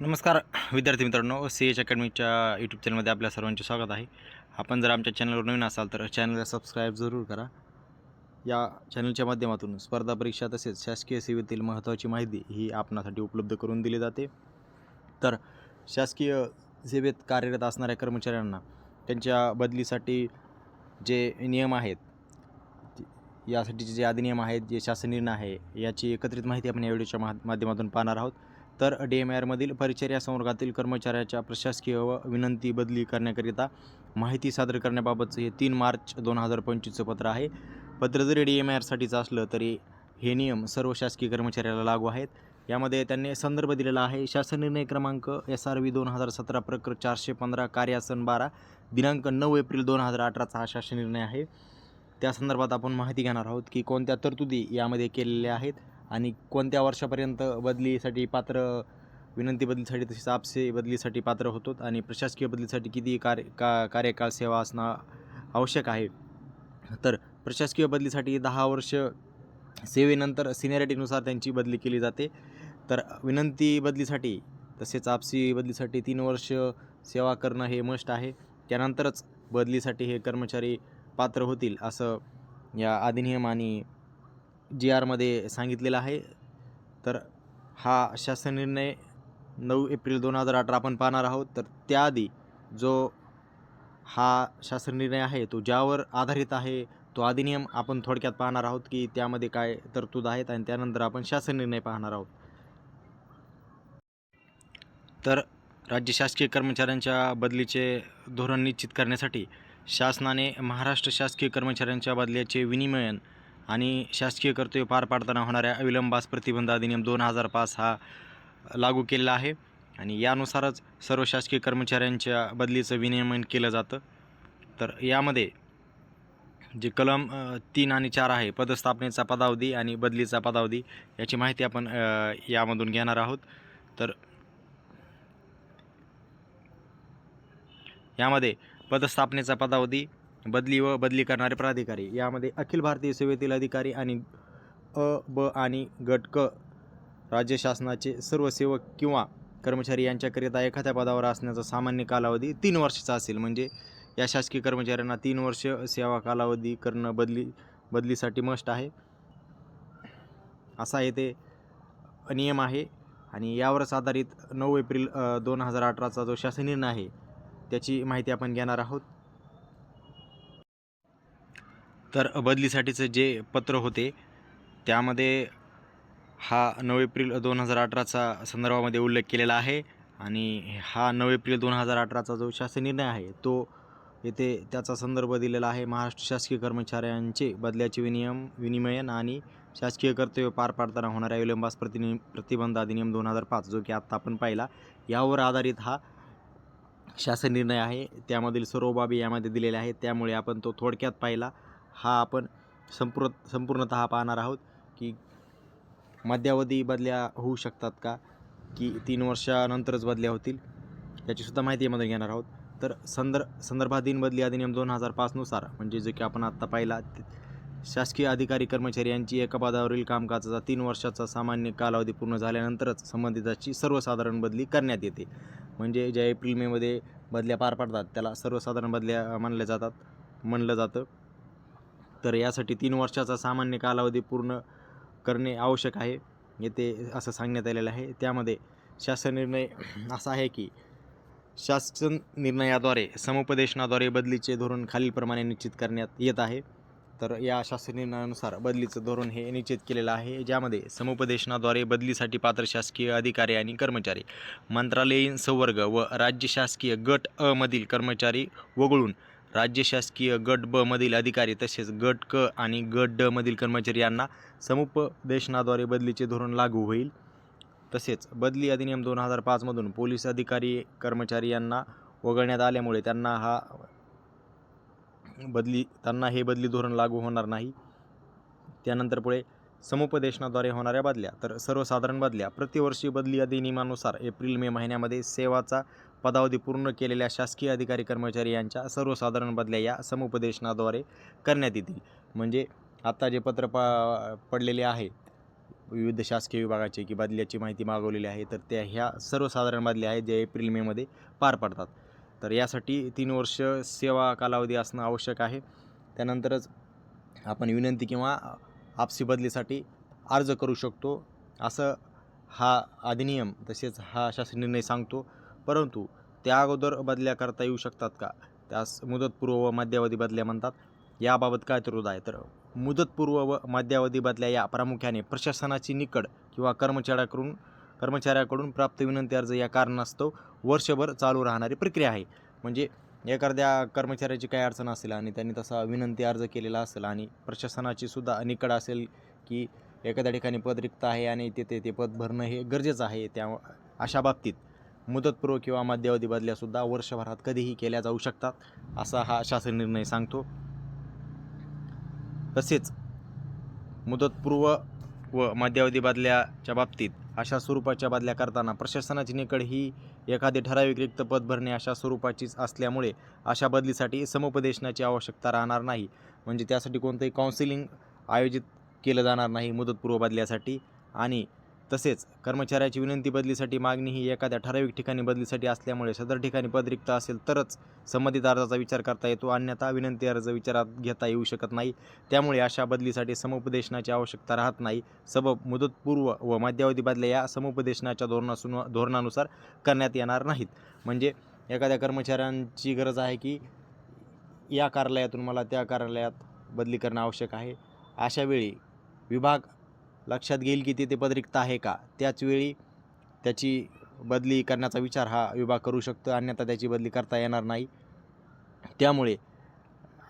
नमस्कार विद्यार्थी मित्रांनो. सी एच अकॅडमीच्या यूट्यूब चॅनलमध्ये आपल्या सर्वांचे स्वागत आहे. आपण जर आमच्या चॅनलवर नवीन असाल तर चॅनलला सबस्क्राईब जरूर करा. या चॅनलच्या माध्यमातून स्पर्धा परीक्षा तसेच शासकीय सेवेतील महत्त्वाची माहिती ही आपणासाठी उपलब्ध करून दिली जाते. तर शासकीय सेवेत कार्यरत असणाऱ्या कर्मचाऱ्यांना त्यांच्या बदलीसाठी जे नियम आहेत यासाठीचे जे अधिनियम आहेत जे शासन निर्णय आहे याची एकत्रित माहिती आपण या व्हिडिओच्या मा माध्यमातून पाहणार आहोत. तर डी एम आरमधील परिचर्या संवर्गातील कर्मचाऱ्याच्या प्रशासकीय व विनंती बदली करण्याकरिता माहिती सादर करण्याबाबतचं हे तीन मार्च दोन हजार पंचवीसचं पत्र आहे. पत्र जरी डी एम आरसाठीचं असलं तरी हे नियम सर्व शासकीय कर्मचाऱ्याला लागू आहेत. यामध्ये त्यांनी संदर्भ दिलेला आहे. शासन निर्णय क्रमांक एस आर व्ही दोन हजार सतरा प्रकर चारशे पंधरा कार्यासन बारा दिनांक नऊ एप्रिल दोन हजार अठराचा हा शासन निर्णय आहे. त्या संदर्भात आपण माहिती घेणार आहोत की कोणत्या तरतुदी यामध्ये केलेल्या आहेत. आणि कोणत्या वर्षापर्यंत बदलीसाठी पात्र विनंती बदलीसाठी तसेच आपसे बदलीसाठी पात्र होतो आणि प्रशासकीय बदलीसाठी किती कार्य का कार्यकाळ सेवा असणं आवश्यक आहे. तर प्रशासकीय बदलीसाठी दहा वर्ष सेवेनंतर सिनियरिटीनुसार त्यांची बदली केली जाते. तर विनंती बदलीसाठी तसेच आपसी बदलीसाठी तीन वर्ष सेवा करणं हे मस्ट आहे. त्यानंतरच बदलीसाठी हे कर्मचारी पात्र होतील असं या अधिनियम आणि जी आरमध्ये सांगितलेलं आहे. तर हा शासन निर्णय नऊ एप्रिल दोन हजार अठरा आपण पाहणार आहोत. तर त्याआधी जो हा शासन निर्णय आहे तो ज्यावर आधारित आहे तो अधिनियम आपण थोडक्यात पाहणार आहोत की त्यामध्ये काय तरतूद आहेत आणि त्यानंतर आपण शासन निर्णय पाहणार आहोत. तर राज्य शासकीय कर्मचाऱ्यांच्या बदलीचे धोरण निश्चित करण्यासाठी शासनाने महाराष्ट्र शासकीय कर्मचाऱ्यांच्या बदल्याचे विनिमयन आणि शासकीय कर्तव्य पार पाडताना होणाऱ्या विलंबास प्रतिबंध अधिनियम दोन हजार पाच हा लागू केलेला आहे. आणि यानुसारच सर्व शासकीय कर्मचाऱ्यांच्या बदलीचं विनियमन केलं जातं. तर यामध्ये जे कलम तीन आणि चार आहे पदस्थापनेचा पदावधी आणि बदलीचा पदावधी याची माहिती आपण यामधून घेणार आहोत. तर यामध्ये पदस्थापनेचा पदावधी बदली व बदली करणारे प्राधिकारी. यामध्ये अखिल भारतीय सेवेतील अधिकारी आणि अ ब आणि गट क राज्य शासनाचे सर्व सेवक किंवा कर्मचारी यांच्याकरिता एखाद्या पदावर असण्याचा सामान्य कालावधी तीन वर्षाचा असेल. म्हणजे या शासकीय कर्मचाऱ्यांना तीन वर्ष सेवा कालावधी करणं बदली बदलीसाठी मस्ट आहे. असा येथे नियम आहे. आणि यावरच आधारित नऊ एप्रिल दोन हजार अठराचा जो शासन निर्णय आहे त्याची माहिती आपण घेणार आहोत. तर बदलीसाठीचं जे पत्र होते त्यामध्ये हा नऊ एप्रिल दोन हजार अठराचा संदर्भामध्ये उल्लेख केलेला आहे आणि हा नऊ एप्रिल दोन हजार अठराचा जो शासन निर्णय आहे तो येथे त्याचा संदर्भ दिलेला आहे महाराष्ट्र शासकीय कर्मचाऱ्यांचे बदल्याचे विनियम विनिमयन आणि शासकीय कर्तव्य पार पाडताना होणाऱ्या विलंबास प्रतिनि प्रतिबंध अधिनियम दोन हजार पाच जो की आत्ता आपण पाहिला यावर आधारित हा शासन निर्णय आहे. त्यामधील सर्व बाबी यामध्ये दिलेल्या आहेत त्यामुळे आपण तो थोडक्यात पाहिला. हा आपण संपूर्ण संपूर्णतः पाहणार आहोत की मध्यावधी बदल्या होऊ शकतात का? की तीन वर्षानंतरच बदल्या होतील? याचीसुद्धा माहिती यामध्ये घेणार आहोत. तर संदर् संदर्भाधीन बदली अधिनियम दोन हजार पाचनुसार म्हणजे जे की आपण आत्ता पाहिला शासकीय अधिकारी कर्मचारी यांची एका पदावरील कामकाजाचा तीन वर्षाचा सामान्य कालावधी पूर्ण झाल्यानंतरच संबंधिताची सर्वसाधारण बदली करण्यात येते. म्हणजे ज्या एप्रिल मेमध्ये बदल्या पार पाडतात त्याला सर्वसाधारण बदल्या मानल्या जातात म्हणलं जातं. तर यासाठी तीन वर्षाचा सामान्य कालावधी पूर्ण करणे आवश्यक आहे येथे असं सांगण्यात आलेलं आहे. त्यामध्ये शासन निर्णय असा आहे की शासन निर्णयाद्वारे समुपदेशनाद्वारे बदलीचे धोरण खालीलप्रमाणे निश्चित करण्यात येत आहे. तर या शासन निर्णयानुसार बदलीचं धोरण हे निश्चित केलेलं आहे ज्यामध्ये समुपदेशनाद्वारे बदलीसाठी पात्र शासकीय अधिकारी आणि कर्मचारी मंत्रालयीन संवर्ग व राज्य शासकीय गट अ मधील कर्मचारी वगळून राज्य शासकीय गट ब मधील अधिकारी तसेच गट क आणि गट ड मधील कर्मचारी यांना समुपदेशनाद्वारे बदलीचे धोरण लागू होईल. तसेच बदली अधिनियम दोन हजार पाचमधून पोलीस अधिकारी कर्मचारी यांना वगळण्यात आल्यामुळे त्यांना हा बदली त्यांना हे बदली धोरण लागू होणार नाही. त्यानंतर पुढे समुपदेशनाद्वारे होणाऱ्या बदल्या तर सर्वसाधारण बदल्या. प्रतिवर्षी बदली अधिनियमानुसार एप्रिल मे महिन्यामध्ये सेवाचा पदावधी पूर्ण केलेल्या शासकीय अधिकारी कर्मचारी यांच्या सर्वसाधारण बदल्या या समुपदेशनाद्वारे करण्यात येतील. म्हणजे आत्ता जे पत्र पा पडलेले आहे विविध शासकीय विभागाचे की बदल्याची माहिती मागवलेली आहे तर त्या ह्या सर्वसाधारण बदल्या आहेत ज्या एप्रिल मेमध्ये पार पडतात. तर यासाठी तीन वर्ष सेवा कालावधी असणं आवश्यक आहे. त्यानंतरच आपण विनंती किंवा आपसी बदलीसाठी अर्ज करू शकतो. असं हा अधिनियम तसेच हा शासन निर्णय सांगतो. परंतु त्या अगोदर बदल्या करता येऊ शकतात का? त्यास मुदतपूर्व व मध्यावधी बदल्या म्हणतात. याबाबत काय तरतूद आहे. तर मुदतपूर्व व मध्यावधी बदल्या या प्रामुख्याने प्रशासनाची निकड किंवा कर्मचाऱ्याकडून कर्मचाऱ्याकडून प्राप्त विनंती अर्ज या कारणास्तव वर्षभर चालू राहणारी प्रक्रिया आहे. म्हणजे एखाद्या कर्मचाऱ्याची काही अडचण असेल आणि त्यांनी तसा विनंती अर्ज केलेला असेल आणि प्रशासनाची सुद्धा निकड असेल की एखाद्या ठिकाणी पद रिक्त आहे आणि तिथे ते पद भरणं हे गरजेचं आहे त्या अशा बाबतीत मुदतपूर्व किंवा मध्यावधी बदल्यासुद्धा वर्षभरात कधीही केल्या जाऊ शकतात असा हा शासन निर्णय सांगतो. तसेच मुदतपूर्व व मध्यावधी बदल्याच्या बाबतीत अशा स्वरूपाच्या बदल्या करताना प्रशासनाची निकड ही एखादे ठराविक रिक्त पद भरणे अशा स्वरूपाचीच असल्यामुळे अशा बदलीसाठी समुपदेशनाची आवश्यकता राहणार नाही. म्हणजे त्यासाठी कोणतंही काउन्सिलिंग आयोजित केलं जाणार नाही मुदतपूर्व बदल्यासाठी. आणि तसेच कर्मचाऱ्याची विनंती बदलीसाठी मागणी ही एखाद्या ठराविक ठिकाणी बदलीसाठी असल्यामुळे सदर ठिकाणी पद रिक्त असेल तरच संबंधित अर्जाचा विचार करता येतो. अन्यथा विनंती अर्ज विचारात घेता येऊ शकत नाही. त्यामुळे अशा बदलीसाठी समुपदेशनाची आवश्यकता राहत नाही. सबब मुदतपूर्व व मध्यावधी बदल्या या समुपदेशनाच्या धोरणासून धोरणानुसार करण्यात येणार नाहीत. म्हणजे एखाद्या कर्मचाऱ्यांची गरज आहे की या कार्यालयातून मला त्या कार्यालयात बदली करणं आवश्यक आहे. अशावेळी विभाग लक्षात घेईल की तिथे पद रिक्त आहे का? त्याचवेळी त्याची बदली करण्याचा विचार हा विभाग करू शकतो अन्यथा त्याची बदली करता येणार नाही. त्यामुळे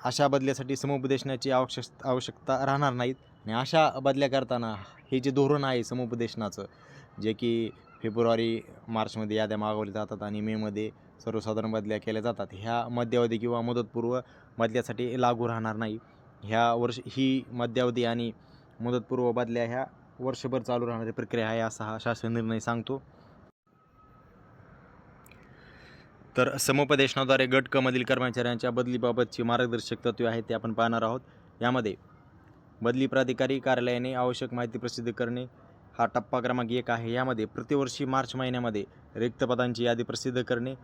अशा बदल्यासाठी समुपदेशनाची आवश्यक आवश्यकता राहणार नाहीत. आणि अशा बदल्या करताना हे जे धोरण आहे समुपदेशनाचं जे की फेब्रुवारी मार्चमध्ये याद्या मागवल्या जातात आणि मेमध्ये सर्वसाधारण बदल्या केल्या जातात ह्या मध्यावधी किंवा मुदतपूर्व बदल्यासाठी लागू राहणार नाही. ह्या वर्ष ही मध्यावधी आणि मुदतपूर्व बदल्या ह्या वर्षभर चालू राहणारी प्रक्रिया आहे असा हा शासन निर्णय सांगतो. तर समुपदेशनाद्वारे गट कर्मचाऱ्यांच्या बदलीबाबतची मार्गदर्शक तत्वे आहेत ते आपण पाहणार आहोत. यामध्ये बदली प्राधिकारी कार्यालयाने आवश्यक माहिती प्रसिद्ध करणे हा टप्पा क्रमांक एक आहे. यामध्ये प्रतिवर्षी मार्च महिन्यामध्ये रिक्तपदांची यादी प्रसिद्ध करणे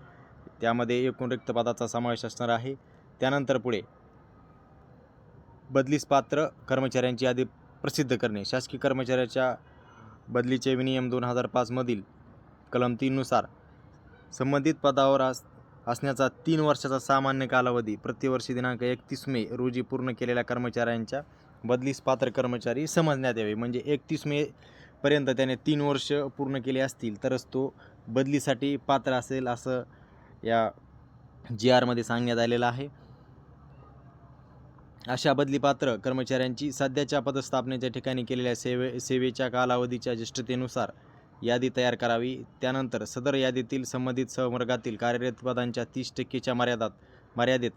त्यामध्ये एकूण रिक्तपदाचा समावेश असणार आहे. त्यानंतर पुढे बदलीस पात्र कर्मचाऱ्यांची यादी प्रसिद्ध करणे. शासकीय कर्मचाऱ्याच्या बदलीचे विनियम दोन हजार पाचमधील कलम तीननुसार संबंधित पदावर अस असण्याचा तीन वर्षाचा सामान्य कालावधी प्रतिवर्षी दिनांक एकतीस मे रोजी पूर्ण केलेल्या कर्मचाऱ्यांच्या बदलीस पात्र कर्मचारी समजण्यात यावे. म्हणजे एकतीस मे पर्यंत त्याने तीन वर्ष पूर्ण केले असतील तरच तो बदलीसाठी पात्र असेल असं या जी आरमध्ये सांगण्यात आलेलं आहे. अशा बदलीपात्र कर्मचाऱ्यांची सध्याच्या पदस्थापनेच्या ठिकाणी केलेल्या सेवे सेवेच्या कालावधीच्या ज्येष्ठतेनुसार यादी तयार करावी. त्यानंतर सदर यादीतील संबंधित सहवर्गातील कार्यरत पदांच्या तीस टक्केच्या मर्यादात मर्यादेत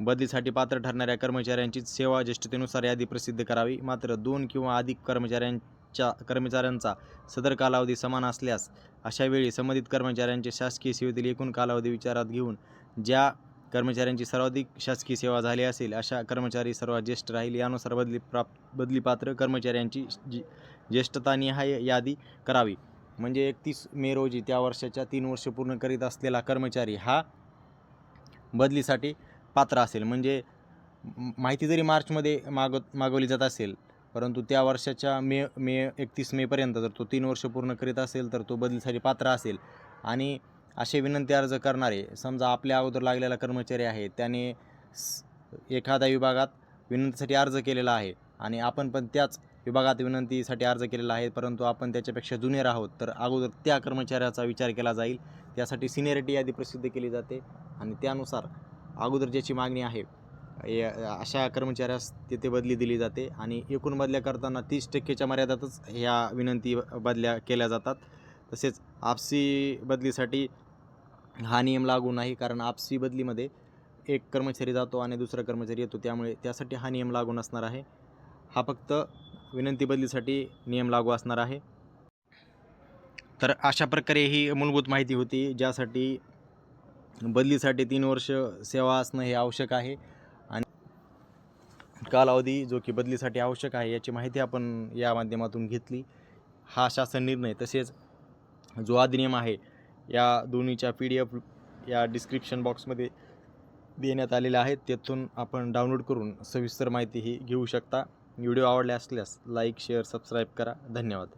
बदलीसाठी पात्र ठरणाऱ्या कर्मचाऱ्यांची सेवा ज्येष्ठतेनुसार यादी प्रसिद्ध करावी. मात्र दोन किंवा अधिक कर्मचाऱ्यांच्या कर्मचाऱ्यांचा सदर कालावधी समान असल्यास अशावेळी संबंधित कर्मचाऱ्यांचे शासकीय सेवेतील एकूण कालावधी विचारात घेऊन ज्या कर्मचाऱ्यांची सर्वाधिक शासकीय सेवा झाली असेल अशा कर्मचारी सर्वात ज्येष्ठ राहील यानुसार बदली प्राप बदलीपात्र कर्मचाऱ्यांची जी ज्येष्ठतानिहाय यादी करावी. म्हणजे एकतीस मे रोजी त्या वर्षाच्या तीन वर्ष पूर्ण करीत असलेला कर्मचारी हा बदलीसाठी पात्र असेल. म्हणजे माहिती जरी मार्चमध्ये माग मागवली जात असेल परंतु त्या वर्षाच्या मे मे एकतीस मेपर्यंत जर तो तीन वर्ष पूर्ण करीत असेल तर तो बदलीसाठी पात्र असेल. आणि असे विनंती अर्ज करणारे समजा आपल्या अगोदर लागलेला कर्मचारी आहे त्याने स- एखाद्या विभागात विनंतीसाठी अर्ज केलेला आहे आणि आपण पण त्याच विभागात विनंतीसाठी अर्ज केलेला आहे परंतु आपण त्याच्यापेक्षा जुनियर आहोत तर अगोदर त्या कर्मचाऱ्याचा विचार केला जाईल. त्यासाठी सिनियरिटी यादी प्रसिद्ध केली जाते आणि त्यानुसार अगोदर ज्याची मागणी आहे या- अशा कर्मचाऱ्यास तिथे बदली दिली जाते आणि एकूण बदल्या करताना तीस टक्केच्या मर्यादातच ह्या विनंती बदल्या केल्या जातात. तसेच आपसी बदलीसाठी हा नियम लागू नाही कारण आपसी बदलीमध्ये एक कर्मचारी जातो आणि दुसरा कर्मचारी येतो. त्यामुळे त्यासाठी हा नियम लागू नसणार आहे. हा फक्त विनंती बदलीसाठी नियम लागू असणार आहे. तर अशा प्रकारे ही मूलभूत माहिती होती ज्यासाठी बदलीसाठी तीन वर्ष सेवा असणं हे आवश्यक आहे. आणि कालावधी जो की बदलीसाठी आवश्यक आहे याची माहिती आपण या माध्यमातून घेतली. हा शासन निर्णय तसेच जो अधिनियम आहे या दोन्हीच्या पी डी एफ या डिस्क्रिप्शन बॉक्समध्ये देण्यात आलेल्या आहेत. तेथून आपण डाउनलोड करून सविस्तर माहिती ही घेऊ शकता. व्हिडिओ आवडले असल्यास लाईक शेअर सबस्क्राईब करा. धन्यवाद.